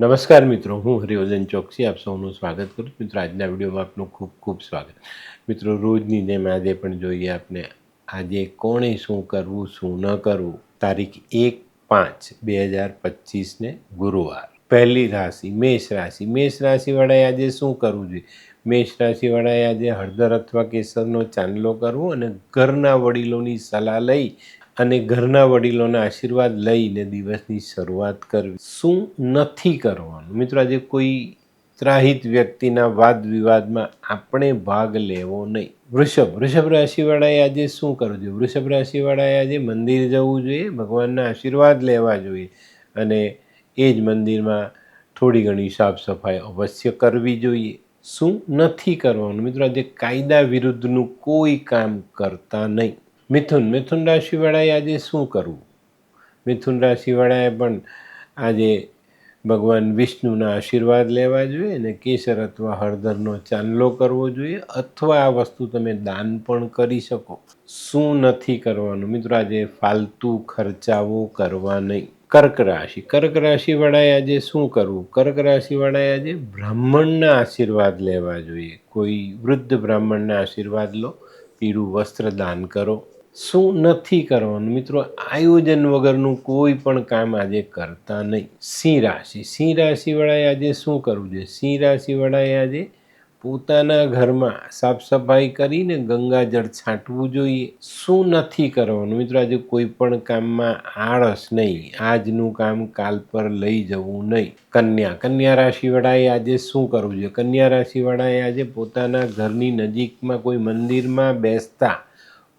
નમસ્કાર મિત્રો, હું હરિવર્ધન ચોકસી, આપ સૌનું સ્વાગત કરું છું. મિત્રો, આજના વિડીયોમાં આપનું ખૂબ ખૂબ સ્વાગત. મિત્રો, રોજની જેમ આજે પણ જોઈએ આપણે આજે કોણે શું કરવું, શું ન કરવું? તારીખ એક પાંચ બે હજાર પચીસને ગુરુવાર. પહેલી રાશિ, મેષ રાશિ. મેષ રાશિવાળાએ આજે શું કરવું જોઈએ? મેષ રાશિવાળાએ આજે હળદર અથવા કેસરનો ચાંદલો કરવો અને ઘરના વડીલોની સલાહ લઈ અને ઘરના વડીલોના આશીર્વાદ લઈને દિવસની શરૂઆત કરવી. શું નથી કરવાનું? મિત્રો, આજે કોઈ ત્રાહિત વ્યક્તિના વાદ વિવાદમાં આપણે ભાગ લેવો નહીં. વૃષભ વૃષભ રાશિવાળાએ આજે શું કરવું જોઈએ? વૃષભ રાશિવાળાએ આજે મંદિર જવું જોઈએ, ભગવાનના આશીર્વાદ લેવા જોઈએ અને એ જ મંદિરમાં થોડી ઘણી સાફ સફાઈ અવશ્ય કરવી જોઈએ. શું નથી કરવાનું? મિત્રો, આજે કાયદા વિરુદ્ધનું કોઈ કામ કરતા નહીં. મિથુન મિથુન રાશિવાળાએ આજે શું કરવું? મિથુન રાશિવાળાએ પણ આજે ભગવાન વિષ્ણુના આશીર્વાદ લેવા જોઈએ અને કેસર અથવા હળદરનો ચાંદલો કરવો જોઈએ અથવા આ વસ્તુ તમે દાન પણ કરી શકો. શું નથી કરવાનું? મિત્રો, આજે ફાલતુ ખર્ચાઓ કરવા નહીં. કર્ક રાશિ. કર્ક રાશિવાળાએ આજે શું કરવું? કર્ક રાશિવાળાએ આજે બ્રાહ્મણના આશીર્વાદ લેવા જોઈએ. કોઈ વૃદ્ધ બ્રાહ્મણના આશીર્વાદ લો. પીળું વસ્ત્ર દાન કરો. શું નથી કરવાનું? મિત્રો, આયોજન વગરનું કોઈ પણ કામ આજે કરતા નહીં. સિંહ રાશિ. સિંહ રાશિવાળાએ આજે શું કરવું જોઈએ? સિંહ રાશિવાળાએ આજે પોતાના ઘરમાં સાફ સફાઈ કરીને ગંગાજળ છાંટવું જોઈએ. શું નથી કરવાનું? મિત્રો, આજે કોઈ પણ કામમાં આળસ નહીં. આજનું કામ કાલ પર લઈ જવું નહીં. કન્યા. કન્યા રાશિવાળાએ આજે શું કરવું જોઈએ? કન્યા રાશિવાળાએ આજે પોતાના ઘરની નજીકમાં કોઈ મંદિરમાં બેસતા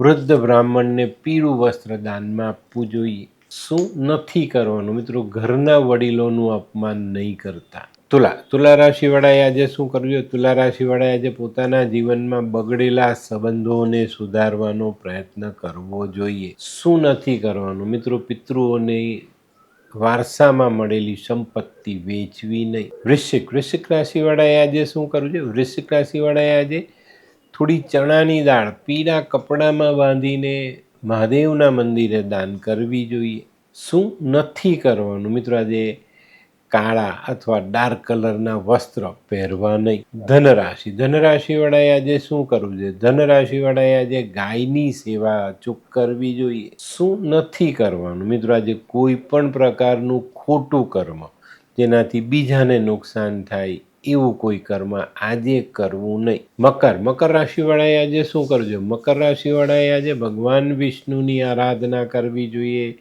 વૃદ્ધ બ્રાહ્મણને પીળું વસ્ત્ર દાનમાં આપવું જોઈએ. શું નથી કરવાનું? મિત્રો, ઘરના વડીલોનું અપમાન નહીં કરતા. તુલા તુલા રાશિવાળાએ આજે શું કરવું જોઈએ તુલા રાશિવાળાએ આજે પોતાના જીવનમાં બગડેલા સંબંધોને સુધારવાનો પ્રયત્ન કરવો જોઈએ. શું નથી કરવાનું? મિત્રો, પિતૃઓને વારસામાં મળેલી સંપત્તિ વેચવી નહીં. વૃશ્ચિક વૃશ્ચિક રાશિવાળાએ આજે શું કરવું જોઈએ વૃશ્ચિક રાશિવાળાએ આજે થોડી ચણાની દાળ પીળા કપડામાં બાંધીને મહાદેવના મંદિરે દાન કરવી જોઈએ. શું નથી કરવાનું? મિત્રો, આજે કાળા અથવા ડાર્ક કલરના વસ્ત્ર પહેરવા નહીં. ધનરાશિ. ધનરાશિવાળાએ આજે શું કરવું જોઈએ? ધનરાશિવાળાએ આજે ગાયની સેવા અચૂક કરવી જોઈએ. શું નથી કરવાનું? મિત્રો, આજે કોઈ પણ પ્રકારનું ખોટું કર્મ જેનાથી બીજાને નુકસાન થાય એવું કોઈ કર્મ આજે કરવું નહીં. મકર મકર રાશિવાળાએ આજે શું કરજો? મકર રાશિવાળાએ આજે ભગવાન વિષ્ણુની આરાધના કરવી જોઈએ.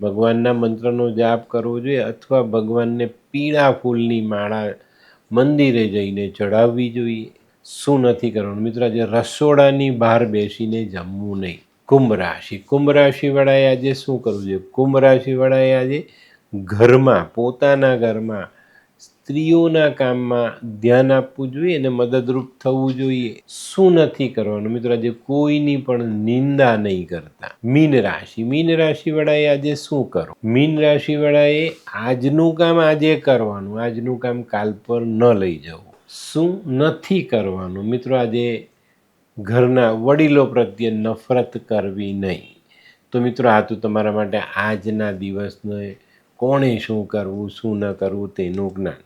ભગવાનના મંત્રનો જાપ કરવો જોઈએ અથવા ભગવાનને પીળા ફૂલની માળા મંદિરે જઈને ચડાવવી જોઈએ. શું નથી કરવાનું? મિત્રો, આજે રસોડાની બહાર બેસીને જમવું નહીં. કુંભ રાશિ. કુંભ રાશિવાળાએ આજે શું કરવું જોઈએ? કુંભ રાશિવાળાએ આજે ઘરમાં, પોતાના ઘરમાં સ્ત્રીઓના કામમાં ધ્યાન આપવું જોઈએ અને મદદરૂપ થવું જોઈએ. શું નથી કરવાનું? મિત્રો, આજે કોઈની પણ નિંદા નહીં કરતા. મીન રાશિ. મીન રાશિવાળાએ આજે શું કરો મીન રાશિવાળાએ આજનું કામ આજે કરવાનું. આજનું કામ કાલ પર ન લઈ જવું. શું નથી કરવાનું? મિત્રો, આજે ઘરના વડીલો પ્રત્યે નફરત કરવી નહીં. તો મિત્રો, આ તો તમારા માટે આજના દિવસને કોણે શું કરવું, શું ન કરવું તેનું જ્ઞાન.